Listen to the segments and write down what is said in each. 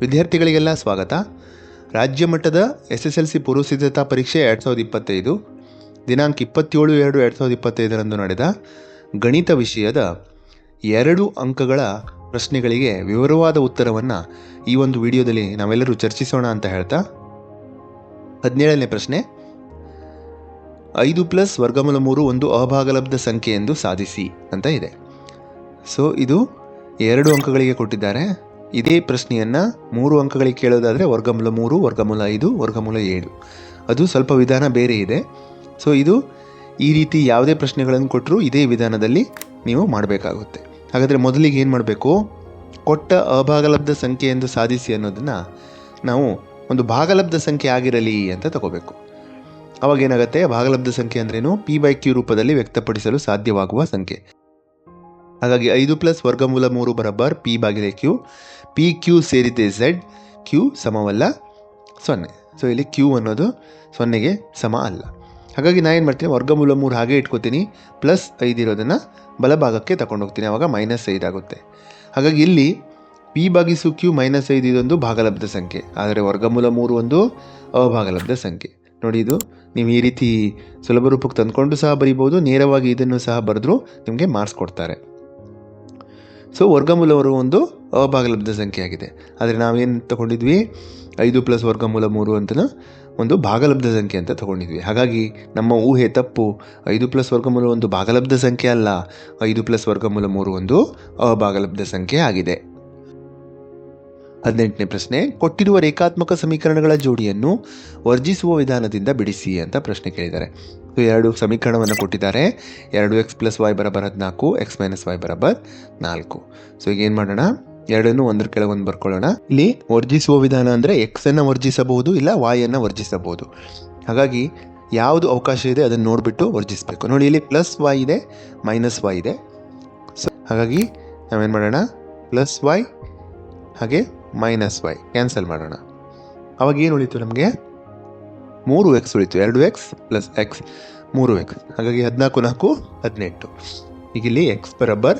ವಿದ್ಯಾರ್ಥಿಗಳಿಗೆಲ್ಲ ಸ್ವಾಗತ. ರಾಜ್ಯ ಮಟ್ಟದ ಎಸ್ ಎಸ್ ಎಲ್ ಸಿ ಪೂರ್ವ ಸಿದ್ಧತಾ ಪರೀಕ್ಷೆ ಎರಡು ಸಾವಿರದ ಇಪ್ಪತ್ತೈದು, ದಿನಾಂಕ ಇಪ್ಪತ್ತೇಳು ಎರಡು ಎರಡು ಸಾವಿರದ ಇಪ್ಪತ್ತೈದರಂದು ನಡೆದ ಗಣಿತ ವಿಷಯದ ಎರಡು ಅಂಕಗಳ ಪ್ರಶ್ನೆಗಳಿಗೆ ವಿವರವಾದ ಉತ್ತರವನ್ನು ಈ ಒಂದು ವಿಡಿಯೋದಲ್ಲಿ ನಾವೆಲ್ಲರೂ ಚರ್ಚಿಸೋಣ ಅಂತ ಹೇಳ್ತಾ. ಹದಿನೇಳನೇ ಪ್ರಶ್ನೆ. ಐದು ಪ್ಲಸ್ ವರ್ಗಮೂಲ ಮೂರು ಒಂದು ಅಭಾಗಲಬ್ಧ ಸಂಖ್ಯೆ ಎಂದು ಸಾಧಿಸಿ ಅಂತ ಇದೆ. ಸೊ ಇದು ಎರಡು ಅಂಕಗಳಿಗೆ ಕೊಟ್ಟಿದ್ದಾರೆ. ಇದೇ ಪ್ರಶ್ನೆಯನ್ನು ಮೂರು ಅಂಕಗಳಿಗೆ ಕೇಳೋದಾದರೆ ವರ್ಗಮೂಲ ಮೂರು, ವರ್ಗಮೂಲ ಐದು, ವರ್ಗಮೂಲ ಏಳು. ಅದು ಸ್ವಲ್ಪ ವಿಧಾನ ಬೇರೆ ಇದೆ. ಸೊ ಇದು ಈ ರೀತಿ ಯಾವುದೇ ಪ್ರಶ್ನೆಗಳನ್ನು ಕೊಟ್ಟರೂ ಇದೇ ವಿಧಾನದಲ್ಲಿ ನೀವು ಮಾಡಬೇಕಾಗುತ್ತೆ. ಹಾಗಾದರೆ ಮೊದಲಿಗೆ ಏನು ಮಾಡಬೇಕು? ಕೊಟ್ಟ ಅಭಾಗಲಬ್ಧ ಸಂಖ್ಯೆ ಎಂದು ಸಾಧಿಸಿ ಅನ್ನೋದನ್ನು ನಾವು ಒಂದು ಭಾಗಲಬ್ಧ ಸಂಖ್ಯೆ ಆಗಿರಲಿ ಅಂತ ತಗೋಬೇಕು. ಅವಾಗೇನಾಗುತ್ತೆ ಭಾಗಲಬ್ಧ ಸಂಖ್ಯೆ ಅಂದ್ರೇನು? ಪಿ ಬೈ ಕ್ಯೂ ರೂಪದಲ್ಲಿ ವ್ಯಕ್ತಪಡಿಸಲು ಸಾಧ್ಯವಾಗುವ ಸಂಖ್ಯೆ. ಹಾಗಾಗಿ ಐದು ಪ್ಲಸ್ ವರ್ಗಮೂಲ ಮೂರು ಬರಬ್ಬರ್ ಪಿ ಬಾಗಿಲೆ ಕ್ಯೂ ಪಿ ಕ್ಯೂ ಸೇರಿದೆ ಝೆಡ್ ಕ್ಯೂ ಸಮವಲ್ಲ, ಸೊನ್ನೆ. ಸೊ ಇಲ್ಲಿ ಕ್ಯೂ ಅನ್ನೋದು ಸೊನ್ನೆಗೆ ಸಮ ಅಲ್ಲ. ಹಾಗಾಗಿ ನಾನು ಏನು ಮಾಡ್ತೀನಿ? ವರ್ಗಮೂಲ ಮೂರು ಹಾಗೆ ಇಟ್ಕೋತೀನಿ. ಪ್ಲಸ್ ಐದು ಇರೋದನ್ನು ಬಲಭಾಗಕ್ಕೆ ತಗೊಂಡು ಹೋಗ್ತೀನಿ. ಆವಾಗ ಮೈನಸ್ ಐದು ಆಗುತ್ತೆ. ಹಾಗಾಗಿ ಇಲ್ಲಿ ಪಿ ಭಾಗಿಸು ಕ್ಯೂ ಮೈನಸ್ ಐದು ಇದೊಂದು ಭಾಗಲಬ್ಧ ಸಂಖ್ಯೆ. ಆದರೆ ವರ್ಗಮೂಲ ಮೂರು ಒಂದು ಅಭಾಗಲಬ್ಧ ಸಂಖ್ಯೆ. ನೋಡಿ ಇದು ನೀವು ಈ ರೀತಿ ಸುಲಭ ರೂಪಕ್ಕೆ ತಂದ್ಕೊಂಡು ಸಹ ಬರೀಬೋದು ನೇರವಾಗಿ ಇದನ್ನು ಸಹ ಬರೆದ್ರೂ ನಿಮಗೆ ಮಾರ್ಕ್ಸ್ ಕೊಡ್ತಾರೆ. ಸೊ ವರ್ಗಮೂಲವರು ಒಂದು ಅಭಾಗಲಬ್ಧ ಸಂಖ್ಯೆ ಆಗಿದೆ ಆದರೆ ನಾವೇನು ತಗೊಂಡಿದ್ವಿ? ಐದು ಪ್ಲಸ್ ವರ್ಗಮೂಲ ಮೂರು ಅಂತ ಒಂದು ಭಾಗಲಬ್ಧ ಸಂಖ್ಯೆ ಅಂತ ತಗೊಂಡಿದ್ವಿ. ಹಾಗಾಗಿ ನಮ್ಮ ಊಹೆ ತಪ್ಪು. ಐದು ಪ್ಲಸ್ ವರ್ಗಮೂಲ ಒಂದು ಭಾಗಲಬ್ಧ ಸಂಖ್ಯೆ ಅಲ್ಲ, ಐದು ಪ್ಲಸ್ ವರ್ಗಮೂಲ ಮೂರು ಒಂದು ಅಭಾಗಲಬ್ಧ ಸಂಖ್ಯೆ ಆಗಿದೆ. ಹದಿನೆಂಟನೇ ಪ್ರಶ್ನೆ, ಕೊಟ್ಟಿರುವ ರೇಖಾತ್ಮಕ ಸಮೀಕರಣಗಳ ಜೋಡಿಯನ್ನು ವರ್ಜಿಸುವ ವಿಧಾನದಿಂದ ಬಿಡಿಸಿ ಅಂತ ಪ್ರಶ್ನೆ ಕೇಳಿದ್ದಾರೆ. ಸೊ, ಎರಡು ಸಮೀಕರಣವನ್ನು ಕೊಟ್ಟಿದ್ದಾರೆ. ಎರಡು ಎಕ್ಸ್ ಪ್ಲಸ್ ವೈ ಬರಬರ್ ಹದಿನಾಲ್ಕು ಎಕ್ಸ್ ಮೈನಸ್ ವೈ ಬರಬರ್ ನಾಲ್ಕು. ಸೊ, ಈಗ ಏನು ಮಾಡೋಣ? ಎರಡನ್ನು ಒಂದ್ರ ಕೆಳಗೆ ಒಂದು ಬರ್ಕೊಳ್ಳೋಣ. ಇಲ್ಲಿ ವರ್ಜಿಸುವ ವಿಧಾನ ಅಂದರೆ ಎಕ್ಸನ್ನು ವರ್ಜಿಸಬಹುದು, ಇಲ್ಲ ವಾಯನ್ನು ವರ್ಜಿಸಬಹುದು. ಹಾಗಾಗಿ ಯಾವುದು ಅವಕಾಶ ಇದೆ ಅದನ್ನು ನೋಡಿಬಿಟ್ಟು ವರ್ಜಿಸಬೇಕು. ನೋಡಿ, ಇಲ್ಲಿ ಪ್ಲಸ್ ವೈ ಇದೆ ಮೈನಸ್ ವೈ ಇದೆ. ಸೊ, ಹಾಗಾಗಿ ನಾವೇನು ಮಾಡೋಣ? ಪ್ಲಸ್ ವೈ ಹಾಗೆ ಮೈನಸ್ ವೈ ಕ್ಯಾನ್ಸಲ್ ಮಾಡೋಣ. ಅವಾಗ ಏನು ಉಳಿತು ನಮಗೆ? ಮೂರು ಎಕ್ಸ್ ಉಳಿತು. ಎರಡು ಎಕ್ಸ್ ಪ್ಲಸ್ ಎಕ್ಸ್ ಮೂರು ಎಕ್ಸ್ ಹಾಗಾಗಿ ಹದಿನಾಲ್ಕು, ನಾಲ್ಕು, ಹದಿನೆಂಟು. ಈಗ ಇಲ್ಲಿ ಎಕ್ಸ್ ಬರಬ್ಬರ್.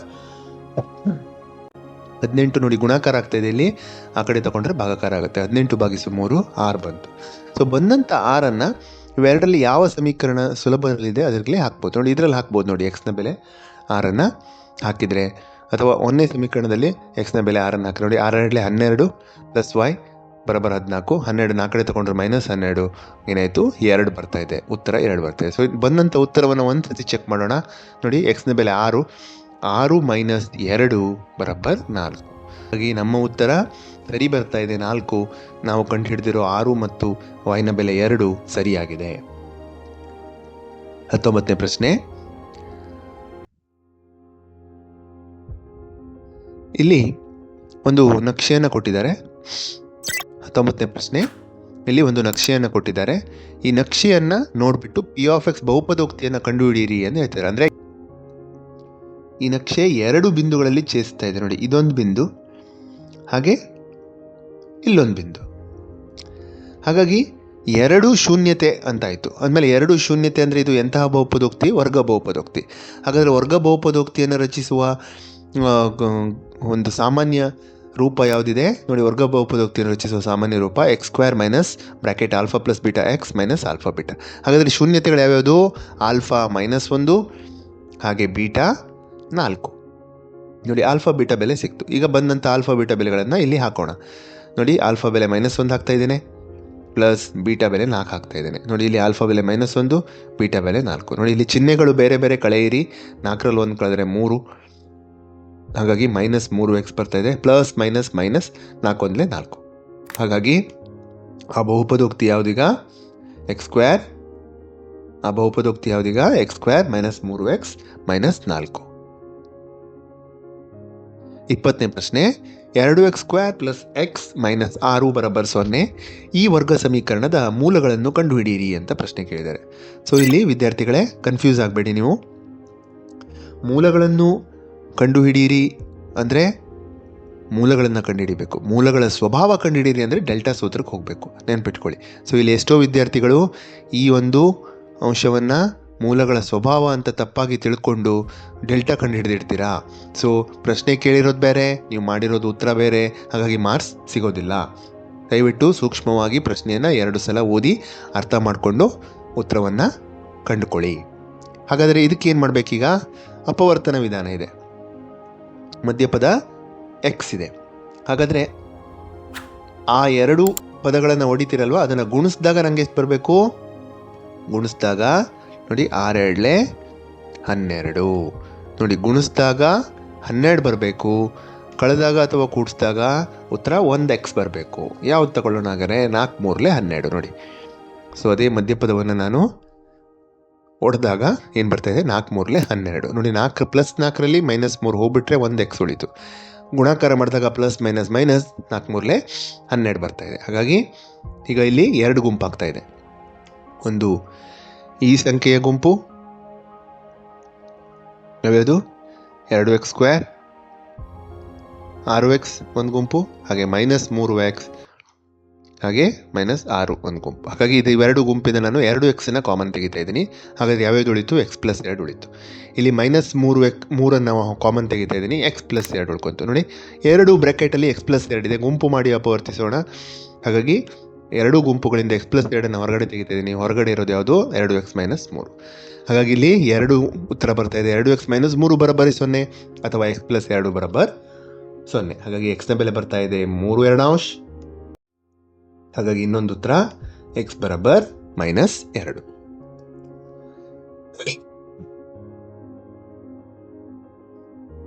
ಹದಿನೆಂಟು ನೋಡಿ ಗುಣಾಕಾರ ಆಗ್ತಾ ಇದೆ ಇಲ್ಲಿ. ಆ ಕಡೆ ತಗೊಂಡ್ರೆ ಭಾಗಾಕಾರ ಆಗುತ್ತೆ. ಹದಿನೆಂಟು ಭಾಗಿಸು ಮೂರು, ಆರು ಬಂತು. ಸೊ ಬಂದಂಥ ಆರನ್ನು ಇವೆರಡರಲ್ಲಿ ಯಾವ ಸಮೀಕರಣ ಸುಲಭದಲ್ಲಿದೆ, ಅದರಲ್ಲಿ ಹಾಕ್ಬೋದು. ನೋಡಿ, ಇದರಲ್ಲಿ ಹಾಕ್ಬೋದು ನೋಡಿ ಎಕ್ಸ್ನ ಬೆಲೆ. ಆರನ್ನು ಹಾಕಿದರೆ ಅಥವಾ ಒಂದನೇ ಸಮೀಕರಣದಲ್ಲಿ ಎಕ್ಸ್ನ ಬೆಲೆ ಆರನ್ನು ಹಾಕಿ. ನೋಡಿ ಆರೆರಡಲೆ ಹನ್ನೆರಡು ಪ್ಲಸ್ ವೈ ಬರಬರ ಹದಿನಾಲ್ಕು, ಹನ್ನೆರಡು ನಾಲ್ಕಡೆ ಕಡೆ ತೊಗೊಂಡ್ರೆ ಮೈನಸ್ ಹನ್ನೆರಡು. ಏನಾಯಿತು? ಎರಡು ಬರ್ತಾ ಇದೆ. ಉತ್ತರ ಎರಡು ಬರ್ತಾ ಇದೆ. ಸೊ ಬಂದಂಥ ಉತ್ತರವನ್ನು ಒಂದು ಸತಿ ಚೆಕ್ ಮಾಡೋಣ. ನೋಡಿ ಎಕ್ಸ್ನ ಬೆಲೆ ಆರು. ಆರು ಮೈನಸ್ ಎರಡು ಬರಬ್ಬರ್ ನಾಲ್ಕು. ಹಾಗಾಗಿ ನಮ್ಮ ಉತ್ತರ ಸರಿ ಬರ್ತಾ ಇದೆ ನಾಲ್ಕು. ನಾವು ಕಂಡು ಹಿಡಿದಿರೋ ಆರು ಮತ್ತು ವೈನ ಬೆಲೆ ಎರಡು ಸರಿಯಾಗಿದೆ. ಹತ್ತೊಂಬತ್ತನೇ ಪ್ರಶ್ನೆ. ಇಲ್ಲಿ ಒಂದು ನಕ್ಷೆಯನ್ನು ಕೊಟ್ಟಿದ್ದಾರೆ. ಹತ್ತೊಂಬತ್ತನೇ ಪ್ರಶ್ನೆ. ಇಲ್ಲಿ ಒಂದು ನಕ್ಷೆಯನ್ನು ಕೊಟ್ಟಿದ್ದಾರೆ. ಈ ನಕ್ಷೆಯನ್ನು ನೋಡಿಬಿಟ್ಟು ಪಿ ಆಫ್ ಎಕ್ಸ್ ಬಹುಪದೋಕ್ತಿಯನ್ನು ಕಂಡುಹಿಡಿಯಿರಿ ಅಂತ ಹೇಳ್ತಾರೆ ಅಂದರೆ ಈ ನಕ್ಷೆ ಎರಡು ಬಿಂದುಗಳಲ್ಲಿ ಛೇದಿಸ್ತಾ ಇದೆ ನೋಡಿ, ಇದೊಂದು ಬಿಂದು, ಹಾಗೆ ಇಲ್ಲೊಂದು ಬಿಂದು. ಹಾಗಾಗಿ ಎರಡು ಶೂನ್ಯತೆ ಅಂತಾಯಿತು. ಅಂದಮೇಲೆ ಎರಡು ಶೂನ್ಯತೆ ಅಂದರೆ ಇದು ಎಂತಹ ಬಹುಪದೋಕ್ತಿ? ವರ್ಗ ಬಹುಪದೋಕ್ತಿ. ಹಾಗಾದರೆ ವರ್ಗ ಬಹುಪದೋಕ್ತಿಯನ್ನು ರಚಿಸುವ ಒಂದು ಸಾಮಾನ್ಯ ರೂಪ ಯಾವುದಿದೆ? ನೋಡಿ ವರ್ಗ ಬಹುಪದೋಕ್ತಿಯನ್ನು ರಚಿಸುವ ಸಾಮಾನ್ಯ ರೂಪ X square minus bracket alpha plus beta X minus alpha beta ಹಾಗಾದರೆ ಶೂನ್ಯತೆಗಳು ಯಾವ್ಯಾವುದು? ಆಲ್ಫಾ ಮೈನಸ್ ಒಂದು, ಹಾಗೆ ಬೀಟಾ ನಾಲ್ಕು. ನೋಡಿ ಆಲ್ಫಾ ಬೀಟಾ ಬೆಲೆ ಸಿಕ್ತು. ಈಗ ಬಂದಂಥ ಆಲ್ಫಾ ಬೀಟಾ ಬೆಲೆಗಳನ್ನು ಇಲ್ಲಿ ಹಾಕೋಣ. ನೋಡಿ ಆಲ್ಫಾ ಬೆಲೆ ಮೈನಸ್ ಒಂದು ಹಾಕ್ತಾ ಇದ್ದೇನೆ ಪ್ಲಸ್ ಬೀಟಾ ಬೆಲೆ ನಾಲ್ಕು ಹಾಕ್ತಾ ಇದ್ದೇನೆ. ನೋಡಿ, ಇಲ್ಲಿ ಆಲ್ಫಾ ಬೆಲೆ ಮೈನಸ್ ಒಂದು ಬೀಟಾ ಬೆಲೆ ನಾಲ್ಕು. ನೋಡಿ, ಇಲ್ಲಿ ಚಿಹ್ನೆಗಳು ಬೇರೆ ಬೇರೆ ಕಳೆಯಿರಿ. ನಾಲ್ಕರಲ್ಲಿ ಒಂದು ಕಳೆದರೆ ಮೂರು. ಹಾಗಾಗಿ ಮೈನಸ್ ಮೂರು ಎಕ್ಸ್ ಬರ್ತಾ ಇದೆ, ಪ್ಲಸ್ ಮೈನಸ್ ಮೈನಸ್ ನಾಲ್ಕೊಂದಲೇ ನಾಲ್ಕು. ಹಾಗಾಗಿ ಆ ಬಹುಪದೋಕ್ತಿ ಯಾವುದೀಗ? ಎಕ್ಸ್ ಸ್ಕ್ವೇರ್ ಆ ಬಹುಪದೋಕ್ತಿ ಯಾವುದೀಗ? ಎಕ್ಸ್ ಸ್ಕ್ವೇರ್ ಮೈನಸ್ ಮೂರು ಎಕ್ಸ್ ಮೈನಸ್ ನಾಲ್ಕು. ಇಪ್ಪತ್ತನೇ ಪ್ರಶ್ನೆ, ಎರಡು X square plus X minus ಆರು ಬರಬರ್ ಸೊನ್ನೆ, ಈ ವರ್ಗ ಸಮೀಕರಣದ ಮೂಲಗಳನ್ನು ಕಂಡುಹಿಡಿಯಿರಿ ಅಂತ ಪ್ರಶ್ನೆ ಕೇಳಿದ್ದಾರೆ. ಸೊ ಇಲ್ಲಿ ವಿದ್ಯಾರ್ಥಿಗಳೇ ಕನ್ಫ್ಯೂಸ್ ಆಗಬೇಡಿ ನೀವು. ಮೂಲಗಳನ್ನು ಕಂಡುಹಿಡಿಯಿರಿ ಅಂದರೆ ಮೂಲಗಳನ್ನು ಕಂಡುಹಿಡಿಬೇಕು. ಮೂಲಗಳ ಸ್ವಭಾವ ಕಂಡುಹಿಡಿಯಿರಿ ಅಂದರೆ ಡೆಲ್ಟಾ ಸೂತ್ರಕ್ಕೆ ಹೋಗಬೇಕು. ನೆನ್ಪಿಟ್ಕೊಳ್ಳಿ. ಸೊ ಇಲ್ಲಿ ಎಷ್ಟೋ ವಿದ್ಯಾರ್ಥಿಗಳು ಈ ಒಂದು ಅಂಶವನ್ನು ಮೂಲಗಳ ಸ್ವಭಾವ ಅಂತ ತಪ್ಪಾಗಿ ತಿಳ್ಕೊಂಡು ಡೆಲ್ಟಾ ಕಂಡು ಹಿಡಿದಿಡ್ತೀರಾ ಸೊ ಪ್ರಶ್ನೆ ಕೇಳಿರೋದು ಬೇರೆ, ನೀವು ಮಾಡಿರೋದು ಉತ್ತರ ಬೇರೆ, ಹಾಗಾಗಿ ಮಾರ್ಕ್ಸ್ ಸಿಗೋದಿಲ್ಲ. ದಯವಿಟ್ಟು ಸೂಕ್ಷ್ಮವಾಗಿ ಪ್ರಶ್ನೆಯನ್ನು ಎರಡು ಸಲ ಓದಿ ಅರ್ಥ ಮಾಡಿಕೊಂಡು ಉತ್ತರವನ್ನು ಕಂಡುಕೊಳ್ಳಿ. ಹಾಗಾದರೆ ಇದಕ್ಕೆ ಏನು ಮಾಡಬೇಕೀಗ? ಅಪವರ್ತನ ವಿಧಾನ ಇದೆ. ಮಧ್ಯಪದ ಎಕ್ಸ್ ಇದೆ. ಹಾಗಾದರೆ ಆ ಎರಡು ಪದಗಳನ್ನು ಹೊಡಿತೀರಲ್ವ? ಅದನ್ನು ಗುಣಿಸಿದಾಗ ನನಗೆ ಎಷ್ಟು ಬರಬೇಕು? ಗುಣಿಸಿದಾಗ, ನೋಡಿ ಆರೆರಡ್ಲೆ ಹನ್ನೆರಡು. ನೋಡಿ, ಗುಣಿಸಿದಾಗ ಹನ್ನೆರಡು ಬರಬೇಕು. ಕಳೆದಾಗ ಅಥವಾ ಕೂಡಿಸಿದಾಗ ಉತ್ತರ ಒಂದು ಎಕ್ಸ್ ಬರಬೇಕು. ಯಾವ್ದು ತಗೊಳ್ಳೋಣ ಹಾಗಾದ್ರೆ? ನಾಲ್ಕು ಮೂರಲೆ ಹನ್ನೆರಡು, ನೋಡಿ. ಸೊ ಅದೇ ಮಧ್ಯಪದವನ್ನು ನಾನು ಹೊಡೆದಾಗ ಏನು ಬರ್ತಾ ಇದೆ? ನಾಲ್ಕು ಮೂರಲೆ ಹನ್ನೆರಡು. ನೋಡಿ, ನಾಲ್ಕು ಪ್ಲಸ್ ನಾಲ್ಕರಲ್ಲಿ ಮೈನಸ್ ಮೂರು ಹೋಗ್ಬಿಟ್ರೆ ಒಂದು ಎಕ್ಸ್ ಉಳಿತು. ಗುಣಾಕಾರ ಮಾಡಿದಾಗ ಪ್ಲಸ್ ಮೈನಸ್ ಮೈನಸ್ ನಾಲ್ಕು ಮೂರಲೆ ಹನ್ನೆರಡು ಬರ್ತಾ ಇದೆ. ಹಾಗಾಗಿ ಈಗ ಇಲ್ಲಿ ಎರಡು ಗುಂಪಾಗ್ತಾ ಇದೆ. ಒಂದು ಈ ಸಂಖ್ಯೆಯ ಗುಂಪು ಯಾವ್ಯಾವುದು ಎರಡು ಎಕ್ಸ್ ಸ್ಕ್ವೇರ್ ಆರು ಎಕ್ಸ್ ಒಂದು ಗುಂಪು, ಹಾಗೆ ಮೈನಸ್ ಮೂರು ಎಕ್ಸ್ ಹಾಗೆ ಮೈನಸ್ ಆರು ಒಂದು ಗುಂಪು. ಹಾಗಾಗಿ ಇದು ಇವೆರಡು ಗುಂಪಿಂದ ನಾನು ಎರಡು ಎಕ್ಸನ್ನು ಕಾಮನ್ ತೆಗಿತಾ ಇದ್ದೀನಿ. ಹಾಗಾದರೆ ಯಾವ್ಯಾವ್ದು ಉಳಿತು? ಎಕ್ಸ್ ಪ್ಲಸ್ ಎರಡು ಉಳಿತು. ಇಲ್ಲಿ ಮೈನಸ್ ಮೂರು ಎಕ್ ಮೂರನ್ನು ಕಾಮನ್ ತೆಗಿತಾ ಇದ್ದೀನಿ. ಎಕ್ಸ್ ಪ್ಲಸ್ ಎರಡು ಉಳ್ಕೊಂತು. ನೋಡಿ, ಎರಡು ಬ್ರ್ಯಾಕೆಟಲ್ಲಿ ಎಕ್ಸ್ ಪ್ಲಸ್ ಇದೆ. ಗುಂಪು ಮಾಡಿ ಅಪವರ್ತಿಸೋಣ. ಹಾಗಾಗಿ ಎರಡು ಗುಂಪುಗಳಿಂದ ಎಕ್ಸ್ ಪ್ಲಸ್ ಎರಡನ್ನು ಹೊರಗಡೆ ತೆಗಿತಾ ಇದ್ದೀನಿ. ಹೊರಗಡೆ ಇರೋದು ಯಾವುದು? ಎರಡು ಎಕ್ಸ್ ಮೈನಸ್ ಮೂರು. ಹಾಗಾಗಿ ಇಲ್ಲಿ ಎರಡು ಉತ್ತರ ಬರ್ತಾ ಇದೆ. ಎರಡು ಎಕ್ಸ್ ಮೈನಸ್ ಮೂರು ಬರೋಬ್ಬರಿ ಸೊನ್ನೆ ಅಥವಾ ಎಕ್ಸ್ ಪ್ಲಸ್ ಎರಡು ಬರಬರ್ ಸೊನ್ನೆ. ಹಾಗಾಗಿ ಎಕ್ಸ್ನ ಬೆಲೆ ಬರ್ತಾ ಇದೆ ಮೂರು ಎರಡಾಂಶ. ಹಾಗಾಗಿ ಇನ್ನೊಂದು ಉತ್ತರ ಎಕ್ಸ್ ಬರಬರ್ ಮೈನಸ್ ಎರಡು.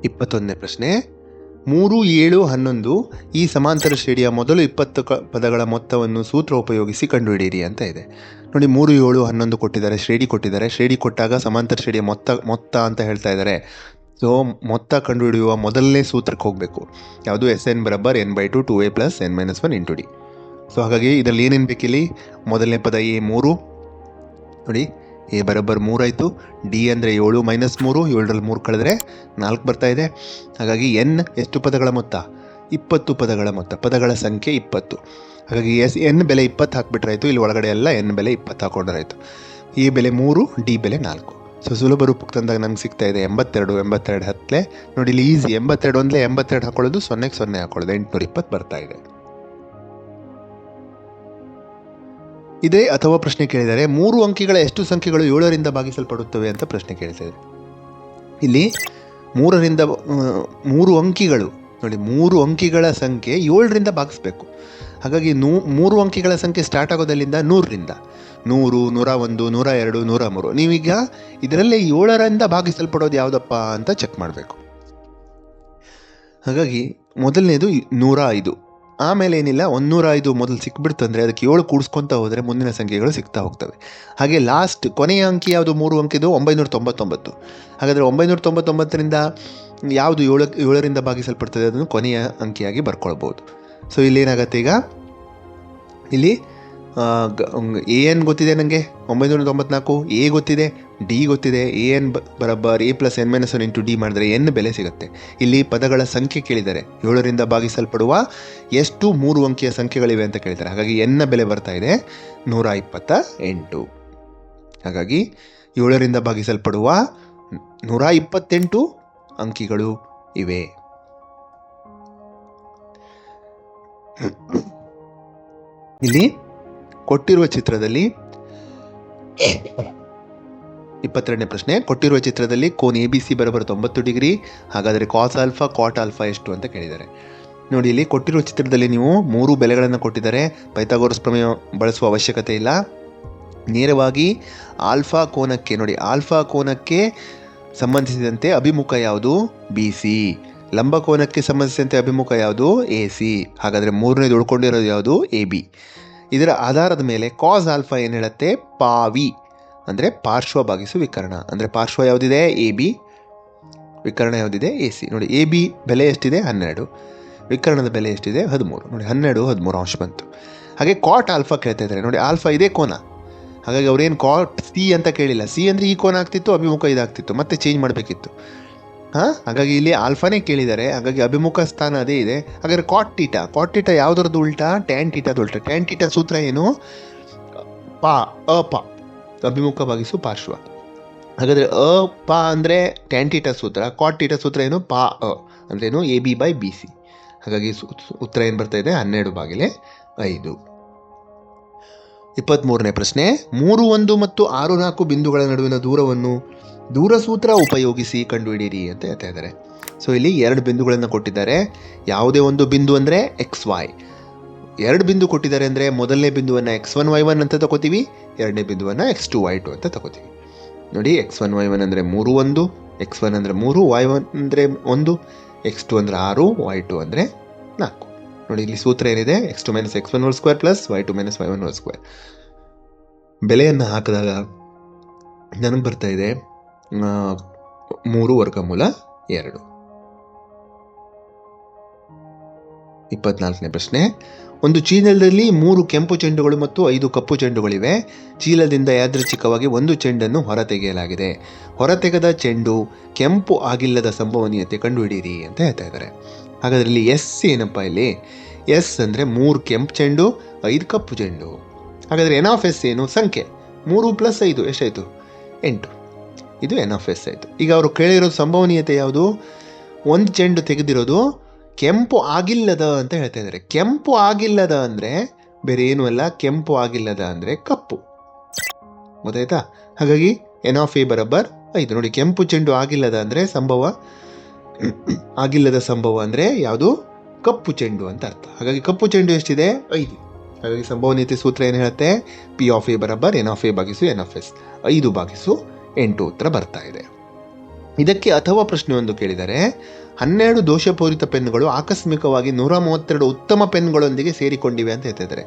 ಇಪ್ಪತ್ತೊಂದನೇ ಪ್ರಶ್ನೆ, ಮೂರು, ಏಳು, ಹನ್ನೊಂದು ಈ ಸಮಾಂತರ ಶ್ರೇಣಿಯ ಮೊದಲು ಇಪ್ಪತ್ತು ಪದಗಳ ಮೊತ್ತವನ್ನು ಸೂತ್ರ ಉಪಯೋಗಿಸಿ ಕಂಡುಹಿಡಿಯಿರಿ ಅಂತ ಇದೆ. ನೋಡಿ, ಮೂರು, ಏಳು, ಹನ್ನೊಂದು ಕೊಟ್ಟಿದ್ದಾರೆ, ಶ್ರೇಣಿ ಕೊಟ್ಟಿದ್ದಾರೆ. ಶ್ರೇಣಿ ಕೊಟ್ಟಾಗ ಸಮಾಂತರ ಶ್ರೇಣಿಯ ಮೊತ್ತ ಮೊತ್ತ ಅಂತ ಹೇಳ್ತಾ ಇದ್ದಾರೆ. ಸೊ, ಮೊತ್ತ ಕಂಡುಹಿಡಿಯುವ ಮೊದಲನೇ ಸೂತ್ರಕ್ಕೆ ಹೋಗಬೇಕು. ಯಾವುದು S N ಬರಬ್ಬರ್ N by two two A plus N minus one into D so ಹಾಗಾಗಿ ಇದರಲ್ಲಿ ಏನೇನು ಬೇಕಿಲ್ಲಿ? ಮೊದಲನೇ ಪದ ಎ ಮೂರು. ನೋಡಿ, ಎ ಬರೋಬ್ಬರ್ ಮೂರಾಯಿತು. ಡಿ ಅಂದರೆ ಏಳು ಮೈನಸ್ ಮೂರು, ಏಳರಲ್ಲಿ ಮೂರು ಕಳೆದ್ರೆ ನಾಲ್ಕು ಬರ್ತಾ ಇದೆ. ಹಾಗಾಗಿ ಎನ್ ಎಷ್ಟು ಪದಗಳ ಮೊತ್ತ? ಇಪ್ಪತ್ತು ಪದಗಳ ಮೊತ್ತ. ಪದಗಳ ಸಂಖ್ಯೆ ಇಪ್ಪತ್ತು. ಹಾಗಾಗಿ ಎಸ್, ಎನ್ ಬೆಲೆ ಇಪ್ಪತ್ತು ಹಾಕಿಬಿಟ್ರಾಯಿತು. ಇಲ್ಲಿ ಒಳಗಡೆ ಎಲ್ಲ ಎನ್ ಬೆಲೆ ಇಪ್ಪತ್ತು ಹಾಕೊಂಡ್ರಾಯ್ತು ಎ ಬೆಲೆ ಮೂರು, ಡಿ ಬೆಲೆ ನಾಲ್ಕು. ಸೊ ಸುಲಭ ರೂಪಕ್ಕೆ ತಂದಾಗ ನಂಗೆ ಸಿಗ್ತಾ ಇದೆ ಎಂಬತ್ತೆರಡು ಎಂಬತ್ತೆರಡು ಹತ್ತಲೆ. ನೋಡಿ, ಇಲ್ಲಿ ಈಸಿ ಎಂಬತ್ತೆರಡು ಅಂದರೆ ಎಂಬತ್ತೆರಡು ಹಾಕೊಳ್ಳೋದು ಸೊನ್ನೆಗೆ ಸೊನ್ನೆ ಹಾಕೊಳ್ಳೋದು. ಎಂಟುನೂರ ಇಪ್ಪತ್ತು ಬರ್ತಾ ಇದೆ. ಇದೇ ಅಥವಾ ಪ್ರಶ್ನೆ ಕೇಳಿದರೆ ಮೂರು ಅಂಕಿಗಳ ಎಷ್ಟು ಸಂಖ್ಯೆಗಳು ಏಳರಿಂದ ಭಾಗಿಸಲ್ಪಡುತ್ತವೆ ಅಂತ ಪ್ರಶ್ನೆ ಕೇಳ್ತಿದೆ ಇಲ್ಲಿ ಮೂರರಿಂದ ಮೂರು ಅಂಕಿಗಳು, ನೋಡಿ, ಮೂರು ಅಂಕಿಗಳ ಸಂಖ್ಯೆ ಏಳರಿಂದ ಭಾಗಿಸ್ಬೇಕು. ಹಾಗಾಗಿ ನೂ, ಮೂರು ಅಂಕಿಗಳ ಸಂಖ್ಯೆ ಸ್ಟಾರ್ಟ್ ಆಗೋದಲ್ಲಿಂದ ನೂರರಿಂದ. ನೂರು, ನೂರ ಒಂದು, ನೂರ ಎರಡು, ನೂರ ಮೂರು. ನೀವೀಗ ಇದರಲ್ಲೇ ಏಳರಿಂದ ಭಾಗಿಸಲ್ಪಡೋದು ಯಾವುದಪ್ಪ ಅಂತ ಚೆಕ್ ಮಾಡಬೇಕು. ಹಾಗಾಗಿ ಮೊದಲನೇದು ನೂರ ಐದು. ಆಮೇಲೆ ಏನಿಲ್ಲ ಒಂದೂರ ಐದು ಮೊದಲು ಸಿಕ್ಬಿಡ್ತು ಅಂದರೆ ಅದಕ್ಕೆ ಏಳು ಕೂಡಿಸ್ಕೊತಾ ಹೋದರೆ ಮುಂದಿನ ಸಂಖ್ಯೆಗಳು ಸಿಗ್ತಾ ಹೋಗ್ತವೆ. ಹಾಗೆ ಲಾಸ್ಟ್ ಕೊನೆಯ ಅಂಕಿ ಯಾವುದು? ಮೂರು ಅಂಕಿದು ಒಂಬೈನೂರ ತೊಂಬತ್ತೊಂಬತ್ತು ಹಾಗಾದರೆ ಒಂಬೈನೂರ ತೊಂಬತ್ತೊಂಬತ್ತರಿಂದ ಯಾವುದು ಏಳು, ಏಳರಿಂದ ಭಾಗಿಸಲ್ಪಡ್ತದೆ ಅದನ್ನು ಕೊನೆಯ ಅಂಕಿಯಾಗಿ ಬರ್ಕೊಳ್ಬೋದು. ಸೊ ಇಲ್ಲೇನಾಗತ್ತೆ ಈಗ? ಇಲ್ಲಿ ಎ ಎನ್ ಗೊತ್ತಿದೆ ನನಗೆ ಒಂಬೈನೂರ ತೊಂಬತ್ನಾಲ್ಕು ಎ ಗೊತ್ತಿದೆ, ಡಿ ಗೊತ್ತಿದೆ, A N ಬರಬ್ಬರ್, A plus, N minus one into D ಮಾಡಿದ್ರೆ ಎನ್ ಬೆಲೆ ಸಿಗುತ್ತೆ. ಇಲ್ಲಿ ಪದಗಳ ಸಂಖ್ಯೆ ಕೇಳಿದ್ದಾರೆ. ಏಳರಿಂದ ಭಾಗಿಸಲ್ಪಡುವ ಎಷ್ಟು ಮೂರು ಅಂಕಿಯ ಸಂಖ್ಯೆಗಳಿವೆ ಅಂತ ಕೇಳಿದ್ದಾರೆ. ಹಾಗಾಗಿ ಎನ್ನ ಬೆಲೆ ಬರ್ತಾ ಇದೆ ನೂರ ಇಪ್ಪತ್ತ ಎಂಟು ಹಾಗಾಗಿ ಏಳರಿಂದ ಭಾಗಿಸಲ್ಪಡುವ ನೂರ ಇಪ್ಪತ್ತೆಂಟು ಅಂಕಿಗಳು ಇವೆ. ಇಲ್ಲಿ ಕೊಟ್ಟಿರುವ ಚಿತ್ರದಲ್ಲಿ ಇಪ್ಪತ್ತೆರಡನೇ ಪ್ರಶ್ನೆ, ಕೊಟ್ಟಿರುವ ಚಿತ್ರದಲ್ಲಿ ಕೋನ್ ಎ ಬಿ ಸಿ ಬರೋಬರ ತೊಂಬತ್ತು ಡಿಗ್ರಿ, ಹಾಗಾದರೆ ಕಾಸ್ ಆಲ್ಫಾ ಕಾಟ್ ಆಲ್ಫಾ ಎಷ್ಟು ಅಂತ ಕೇಳಿದ್ದಾರೆ. ನೋಡಿ, ಇಲ್ಲಿ ಕೊಟ್ಟಿರುವ ಚಿತ್ರದಲ್ಲಿ ನೀವು ಮೂರು ಬೆಲೆಗಳನ್ನು ಕೊಟ್ಟಿದ್ದಾರೆ. ಪೈಥಾಗೋರಸ್ ಪ್ರಮೇಯ ಬಳಸುವ ಅವಶ್ಯಕತೆ ಇಲ್ಲ. ನೇರವಾಗಿ ಆಲ್ಫಾ ಕೋನಕ್ಕೆ, ನೋಡಿ ಆಲ್ಫಾ ಕೋನಕ್ಕೆ ಸಂಬಂಧಿಸಿದಂತೆ ಅಭಿಮುಖ ಯಾವುದು? ಬಿ ಸಿ ಲಂಬಕೋನಕ್ಕೆ ಸಂಬಂಧಿಸಿದಂತೆ ಅಭಿಮುಖ ಯಾವುದು? ಎ ಸಿ ಹಾಗಾದರೆ ಮೂರನೇದು ಉಳ್ಕೊಂಡಿರೋದು ಯಾವುದು? ಎ ಬಿ ಇದರ ಆಧಾರದ ಮೇಲೆ ಕಾಸ್ ಆಲ್ಫಾ ಏನು ಹೇಳುತ್ತೆ? ಪಾವಿ. ಅಂದರೆ ಪಾರ್ಶ್ವ ಭಾಗಿಸು ವಿಕರಣ. ಅಂದರೆ ಪಾರ್ಶ್ವ ಯಾವುದಿದೆ? A B. ವಿಕರಣ ಯಾವುದಿದೆ? A C. ನೋಡಿ, ಎ ಬಿ ಬೆಲೆ ಎಷ್ಟಿದೆ? ಹನ್ನೆರಡು. ವಿಕರ್ಣದ ಬೆಲೆ ಎಷ್ಟಿದೆ? ಹದಿಮೂರು. ನೋಡಿ, ಹನ್ನೆರಡು, ಹದಿಮೂರು ಅಂಶ ಬಂತು. ಹಾಗೆ ಕಾಟ್ ಆಲ್ಫಾ ಕೇಳ್ತಾ ಇದ್ದಾರೆ. ನೋಡಿ ಆಲ್ಫಾ ಇದೇ ಕೋನ. ಹಾಗಾಗಿ ಅವ್ರೇನು ಕಾಟ್ ಸಿ ಅಂತ ಕೇಳಿಲ್ಲ. ಸಿ ಅಂದರೆ ಈ ಕೋನ ಆಗ್ತಿತ್ತು, ಅಭಿಮುಖ ಇದಾಗ್ತಿತ್ತು. ಮತ್ತೆ ಚೇಂಜ್ ಮಾಡಬೇಕಿತ್ತು. ಹಾಂ? ಹಾಗಾಗಿ ಇಲ್ಲಿ ಆಲ್ಫಾನೇ ಕೇಳಿದ್ದಾರೆ. ಹಾಗಾಗಿ ಅಭಿಮುಖ ಸ್ಥಾನ ಅದೇ ಇದೆ. ಹಾಗಾದ್ರೆ ಕಾಟ್ ಟೀಟ ಕಾಟ್ ಟೀಟ ಯಾವ್ದ್ರದ್ದು ಉಲ್ಟಾ? ಟ್ಯಾನ್ ಟೀಟದ ಉಲ್ಟಾ. ಟ್ಯಾನ್ ಟೀಟ ಸೂತ್ರ ಏನು? ಪಾ, ಅ, ಪ. ಅಭಿಮುಖ ಭಾಗಿಸು ಪಾರ್ಶ್ವ. ಹಾಗಾದರೆ ಅ, ಪ ಅಂದರೆ ಟ್ಯಾನ್ ಟೀಟ ಸೂತ್ರ. ಕಾಟ್ ಟೀಟ ಸೂತ್ರ ಏನು? ಪಾ, ಅ. ಅಂದ್ರೇನು A B by B C ಹಾಗಾಗಿ ಉತ್ತರ ಏನು ಬರ್ತಾ ಇದೆ? ಹನ್ನೆರಡು ಬಾಗಿಲೆ ಐದು. ಇಪ್ಪತ್ತ್ಮೂರನೇ ಪ್ರಶ್ನೆ, ಮೂರು ಒಂದು ಮತ್ತು ಆರು ನಾಲ್ಕು ಬಿಂದುಗಳ ನಡುವಿನ ದೂರವನ್ನು ದೂರ ಸೂತ್ರ ಉಪಯೋಗಿಸಿ ಕಂಡುಹಿಡಿಯಿರಿ ಅಂತ ಹೇಳ್ತಾ ಇದ್ದಾರೆ. ಸೊ ಇಲ್ಲಿ ಎರಡು ಬಿಂದುಗಳನ್ನು ಕೊಟ್ಟಿದ್ದಾರೆ. ಯಾವುದೇ ಒಂದು ಬಿಂದು ಅಂದರೆ ಎಕ್ಸ್ ವೈ. ಎರಡು ಬಿಂದು ಕೊಟ್ಟಿದ್ದಾರೆ ಅಂದರೆ ಮೊದಲನೇ ಬಿಂದುವನ್ನು ಎಕ್ಸ್ ಒನ್ ವೈ ಒನ್ ಅಂತ ತಗೋತೀವಿ, ಎರಡನೇ ಬಿಂದುವನ್ನು ಎಕ್ಸ್ ಟು ವೈ ಟು ಅಂತ ತಗೋತೀವಿ. ನೋಡಿ, ಎಕ್ಸ್ ಒನ್ ವೈ ಒನ್ ಅಂದರೆ ಮೂರು ಒಂದು, ಎಕ್ಸ್ ಒನ್ ಅಂದರೆ ಮೂರು, ವೈ ಒನ್ ಅಂದರೆ ಒಂದು, ಎಕ್ಸ್ ಟು ಅಂದರೆ ಆರು, ವೈ ಟು ಅಂದರೆ ನಾಲ್ಕು. ನೋಡಿ, ಇಲ್ಲಿ ಸೂತ್ರ ಏನಿದೆ? X two minus X one whole square plus Y two minus Y one whole square ಬೆಲೆಯನ್ನು ಹಾಕಿದಾಗ ನನಗೆ ಬರ್ತಾ ಇದೆ ಮೂರು ವರ್ಗಮೂಲ ಎರಡು. ಇಪ್ಪತ್ನಾಲ್ಕನೇ ಪ್ರಶ್ನೆ. ಒಂದು ಚೀಲದಲ್ಲಿ ಮೂರು ಕೆಂಪು ಚೆಂಡುಗಳು ಮತ್ತು ಐದು ಕಪ್ಪು ಚೆಂಡುಗಳಿವೆ. ಚೀಲದಿಂದ ಯಾದೃಚ್ಛಿಕವಾಗಿ ಒಂದು ಚೆಂಡನ್ನು ಹೊರತೆಗೆಯಲಾಗಿದೆ. ಹೊರತೆಗೆದ ಚೆಂಡು ಕೆಂಪು ಆಗಿಲ್ಲದ ಸಂಭವನೀಯತೆ ಕಂಡುಹಿಡಿಯಿರಿ ಅಂತ ಹೇಳ್ತಾ ಇದ್ದಾರೆ. ಹಾಗಾದ್ರೆ ಇಲ್ಲಿ ಎಸ್ ಏನಪ್ಪ ಇಲ್ಲಿ? ಎಸ್ ಅಂದರೆ ಮೂರು ಕೆಂಪು ಚೆಂಡು, ಐದು ಕಪ್ಪು ಚೆಂಡು. ಹಾಗಾದರೆ ಎನ್ ಆಫ್ ಎಸ್ ಏನು? ಸಂಖ್ಯೆ. ಮೂರು ಪ್ಲಸ್ ಐದು, ಎಷ್ಟಾಯಿತು? ಎಂಟು. ಇದು ಎನ್ ಆಫ್ ಎಸ್ ಆಯಿತು. ಈಗ ಅವರು ಕೇಳಿರೋ ಸಂಭವನೀಯತೆ ಯಾವುದು? ಒಂದು ಚೆಂಡು ತೆಗೆದಿರೋದು ಕೆಂಪು ಆಗಿಲ್ಲದ ಅಂತ ಹೇಳ್ತಾ ಇದ್ದಾರೆ. ಕೆಂಪು ಆಗಿಲ್ಲದ ಅಂದರೆ ಬೇರೆ ಏನೂ ಅಲ್ಲ, ಕೆಂಪು ಆಗಿಲ್ಲದ ಅಂದರೆ ಕಪ್ಪು. ಗೊತ್ತಾಯ್ತಾ? ಹಾಗಾಗಿ ಎನ್ ಆಫ್ ಎ ಬರಬ್ಬರ್ ಐದು. ನೋಡಿ, ಕೆಂಪು ಚೆಂಡು ಆಗಿಲ್ಲದ ಅಂದರೆ ಸಂಭವ ಆಗಿಲ್ಲದ ಸಂಭವ ಅಂದರೆ ಯಾವುದು? ಕಪ್ಪು ಚೆಂಡು ಅಂತ ಅರ್ಥ. ಹಾಗಾಗಿ ಕಪ್ಪು ಚೆಂಡು ಎಷ್ಟಿದೆ? ಐದು. ಹಾಗಾಗಿ ಸಂಭವನೀಯತೆ ಸೂತ್ರ ಏನು ಹೇಳುತ್ತೆ? ಪಿ ಆಫ್ ಎ ಬರಬ್ಬರ್ ಎನ್ ಆಫ್ ಎ ಬಾಗಿಸು ಎನ್ ಆಫ್ ಎಸ್ ಐದು ಬಾಗಿಸು ಎಂಟು ಉತ್ತರ ಬರ್ತಾ ಇದೆ. ಇದಕ್ಕೆ ಅಥವಾ ಪ್ರಶ್ನೆ ಒಂದು ಕೇಳಿದರೆ, ಹನ್ನೆರಡು ದೋಷಪೂರಿತ ಪೆನ್ಗಳು ಆಕಸ್ಮಿಕವಾಗಿ ನೂರ ಮೂವತ್ತೆರಡು ಉತ್ತಮ ಪೆನ್ಗಳೊಂದಿಗೆ ಸೇರಿಕೊಂಡಿವೆ ಅಂತ ಹೇಳ್ತಾ ಇದ್ದಾರೆ.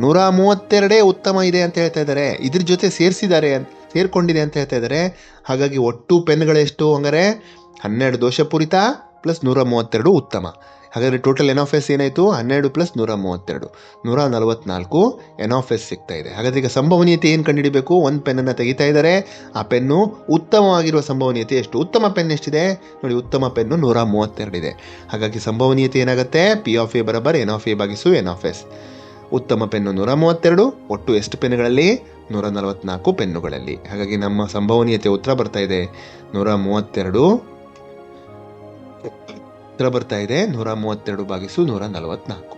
ನೂರ ಮೂವತ್ತೆರಡೇ ಉತ್ತಮ ಇದೆ ಅಂತ ಹೇಳ್ತಾ ಇದ್ದಾರೆ. ಇದ್ರ ಜೊತೆ ಸೇರಿಸಿದ್ದಾರೆ ಸೇರ್ಕೊಂಡಿದೆ ಅಂತ ಹೇಳ್ತಾ ಇದ್ದಾರೆ. ಹಾಗಾಗಿ ಒಟ್ಟು ಪೆನ್ಗಳೆಷ್ಟು ಹಂಗಾರೆ? ಹನ್ನೆರಡು ದೋಷಪೂರಿತ ಪ್ಲಸ್ ನೂರ ಮೂವತ್ತೆರಡು ಉತ್ತಮ. ಹಾಗಾದರೆ ಟೋಟಲ್ ಎನ್ ಆಫ್ ಎಸ್ ಏನಾಯಿತು? ಹನ್ನೆರಡು ಪ್ಲಸ್ ನೂರ ಮೂವತ್ತೆರಡು. ನೂರ ನಲವತ್ನಾಲ್ಕು ಎನ್ ಆಫ್ ಎಸ್ ಸಿಗ್ತಾ ಇದೆ. ಹಾಗಾದ್ರೆ ಈಗ ಸಂಭವನೀಯತೆ ಏನು ಕಂಡುಹಿಡಬೇಕು? ಒಂದು ಪೆನ್ನನ್ನು ತೆಗಿತಾ ಇದ್ದಾರೆ. ಆ ಪೆನ್ನು ಉತ್ತಮವಾಗಿರುವ ಸಂಭವನೀಯತೆ ಎಷ್ಟು? ಉತ್ತಮ ಪೆನ್ ಎಷ್ಟಿದೆ? ನೋಡಿ, ಉತ್ತಮ ಪೆನ್ನು ನೂರ ಮೂವತ್ತೆರಡಿದೆ ಹಾಗಾಗಿ ಸಂಭವನೀಯತೆ ಏನಾಗುತ್ತೆ? ಪಿ ಆಫ್ ಎ ಬರಬರ್ ಎನ್ ಆಫ್ ಎ ಬಾಗಿಸು ಎನ್ ಆಫ್ ಎಸ್ ಉತ್ತಮ ಪೆನ್ನು ನೂರ ಮೂವತ್ತೆರಡು, ಒಟ್ಟು ಎಷ್ಟು ಪೆನ್ನುಗಳಲ್ಲಿ ನೂರ ನಲವತ್ನಾಲ್ಕು ಪೆನ್ನುಗಳಲ್ಲಿ ಹಾಗಾಗಿ ನಮ್ಮ ಸಂಭವನೀಯತೆ ಉತ್ತರ ಬರ್ತಾ ಇದೆ. ನೂರ ಮೂವತ್ತೆರಡು ಉತ್ತರ ಬರ್ತಾ ಇದೆ ನೂರ ಮೂವತ್ತೆರಡು ಬಾಗಿಸು ನೂರ ನಲವತ್ನಾಲ್ಕು.